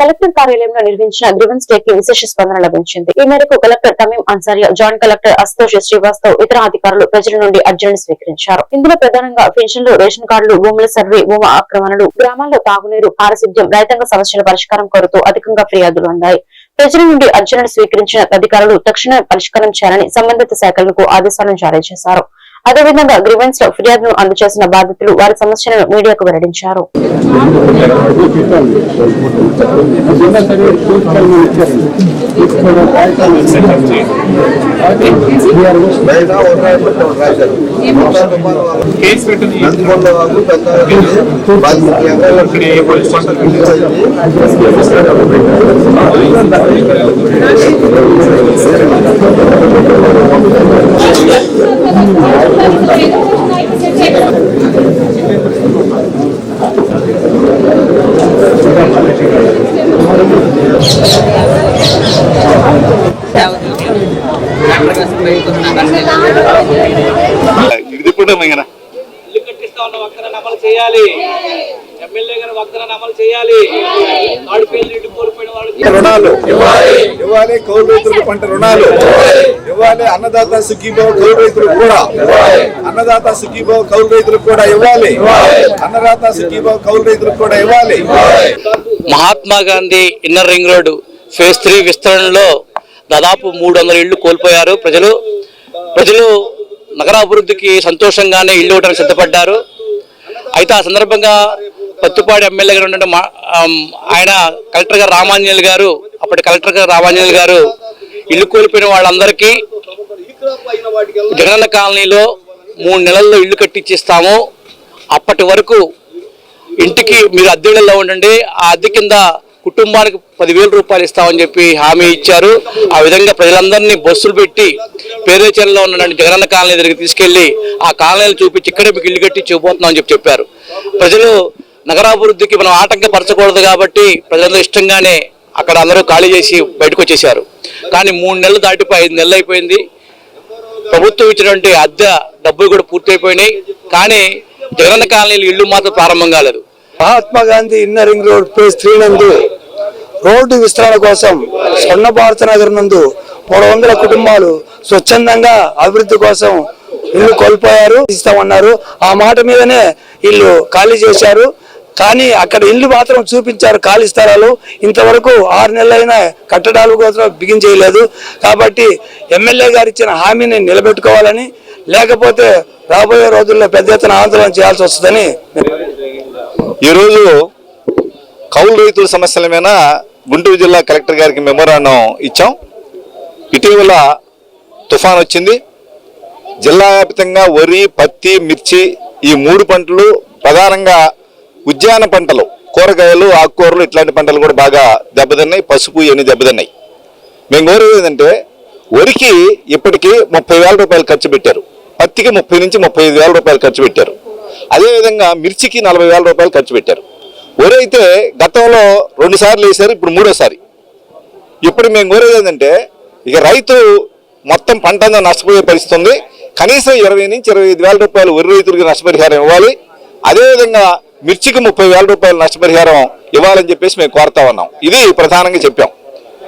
Collector కార్యాలయంలో నిర్వహించిన grievance day కి విశేష స్పందన లభించింది. ఈ మేరకు collector Tameem Ansariya joint collector Ashutosh Srivastav ఇతర అధికారులు ప్రజల నుండి అర్జీలను స్వీకరించారు. ఇందులో ప్రధానంగా పెన్షన్లు రేషన్ కార్డులు భూముల సర్వే భూమ ఆక్రమణలు గ్రామాల్లో తాగునీరు పారిశుద్ధ్యం రైతాంగ సమస్యల పరిష్కారం కోరుతూ అధికంగా ఫిర్యాదులు అందాయి. ప్రజల నుండి అర్జీలను స్వీకరించిన అధికారులు తక్షణ పరిష్కారం చేయాలని సంబంధిత శాఖలకు ఆదేశాలను జారీ చేశారు. అదేవిధంగా గ్రీవెన్స్లో ఫిర్యాదును అందజేసిన బాధితులు వారి సమస్యలను మీడియాకు వెల్లడించారు. బయట కేసు పెట్టింది నందికొండ వాళ్ళు పెద్ద బాధ్యత ఇది ఇప్పుడు ఇంకా ఇల్లు కట్టిస్తా ఉన్న వాగ్దానాన్ని అమలు చేయాలి ఎమ్మెల్యే గారి వాగ్దానాన్ని అమలు చేయాలి ఆడిపోయిన నీటి కోల్పోయిన వాళ్ళకి రుణాలు ఇవ్వాలి. కౌలు రైతులకు పంట రుణాలు. ఇవ్వాలి అన్నదాత సుఖీభావ కౌలు రైతులకు కూడా. అన్నదాత సుఖీభావ కౌలు రైతులకు కూడా ఇవ్వాలి. అన్నదాత సుఖీభావ కౌలు రైతులకు కూడా ఇవ్వాలి. Mahatma Gandhi inner ring road phase three విస్తరణలో దాదాపు మూడు వందల ఇళ్ళు కోల్పోయారు. ప్రజలు ప్రజలు నగరాభివృద్ధికి సంతోషంగానే ఇల్లు ఇవ్వడానికి సిద్ధపడ్డారు. అయితే ఆ సందర్భంగా పత్తిపాడు ఎమ్మెల్యే గారు ఉన్నటువంటి ఆయన కలెక్టర్ గారు రామాంజనేయులు గారు అప్పటి కలెక్టర్ గారు రామాంజనేయులు గారు ఇల్లు కోల్పోయిన వాళ్ళందరికీ జగనన్న కాలనీలో మూడు నెలల్లో ఇల్లు కట్టించిస్తాము. అప్పటి వరకు ఇంటికి మీరు అద్దెళ్ళలో ఉండండి. ఆ అద్దె కింద కుటుంబానికి పదివేల రూపాయలు ఇస్తామని చెప్పి హామీ ఇచ్చారు. ఆ విధంగా ప్రజలందరినీ బస్సులు పెట్టి పేరేచర్లో ఉన్నటువంటి జగనన్న కాలనీ దగ్గరికి తీసుకెళ్ళి ఆ కాలనీలు చూపించి ఇక్కడే మీకు ఇల్లు కట్టి చూపోతున్నామని చెప్పి చెప్పారు. ప్రజలు నగరాభివృద్ధికి మనం ఆటంకపరచకూడదు కాబట్టి ప్రజలందరూ ఇష్టంగానే అక్కడ అందరూ ఖాళీ చేసి బయటకు వచ్చేసారు కానీ మూడు నెలలు దాటిపోయి ఐదు నెలలు అయిపోయింది. ప్రభుత్వం ఇచ్చినటువంటి అద్దె డబ్బులు కూడా పూర్తయిపోయినాయి. కానీ జగనన్న కాలనీలు ఇల్లు మాత్రం ప్రారంభం కాలేదు. Mahatma Gandhi inner ring road phase three నందు రోడ్డు విస్తరణ కోసం స్వర్ణ భారత నగర్ నందు మూడు వందల కుటుంబాలు స్వచ్ఛందంగా అభివృద్ధి కోసం ఇల్లు కోల్పోయారు ఇస్తామన్నారు ఆ మాట మీదనే ఇల్లు ఖాళీ చేశారు. కానీ అక్కడ ఇల్లు మాత్రం చూపించారు ఖాళీ స్థలాలు. ఇంతవరకు ఆరు నెలలైనా కట్టడాలు కోసం బిగించేయలేదు కాబట్టి ఎమ్మెల్యే గారు ఇచ్చిన హామీని నిలబెట్టుకోవాలని లేకపోతే రాబోయే రోజుల్లో పెద్ద ఎత్తున ఆందోళన చేయాల్సి వస్తుందని ఈరోజు కౌలు రైతుల సమస్యల మీద గుంటూరు జిల్లా కలెక్టర్ గారికి మెమోరాండం ఇచ్చాం. ఇటీవల తుఫాన్ వచ్చింది. జిల్లా వ్యాప్తంగా వరి పత్తి మిర్చి ఈ మూడు పంటలు ప్రధానంగా ఉద్యాన పంటలు కూరగాయలు ఆకుకూరలు ఇట్లాంటి పంటలు కూడా బాగా దెబ్బతిన్నాయి. పసుపు ఇవన్నీ దెబ్బతిన్నాయి. మేము కోరేది ఏంటంటే వరికి ఇప్పటికీ ముప్పై వేల రూపాయలు ఖర్చు పెట్టారు. పత్తికి ముప్పై నుంచి ముప్పై ఐదు వేల రూపాయలు ఖర్చు పెట్టారు. అదేవిధంగా మిర్చికి నలభై వేల రూపాయలు ఖర్చు పెట్టారు. అయితే గతంలో రెండు సార్లు ఇప్పుడు మూడోసారి. ఇప్పుడు మేము కోరేది ఏంటంటే ఇక రైతు మొత్తం పంట అంతా నష్టపోయే పరిస్థితి ఉంది. కనీసం ఇరవై నుంచి ఇరవై ఐదు వేల రూపాయలు వరి రైతులకు నష్టపరిహారం ఇవ్వాలి. అదేవిధంగా మిర్చికి ముప్పై వేల రూపాయలు నష్టపరిహారం ఇవ్వాలని చెప్పేసి మేము కోరుతా ఉన్నాం. ఇది ప్రధానంగా చెప్పాం.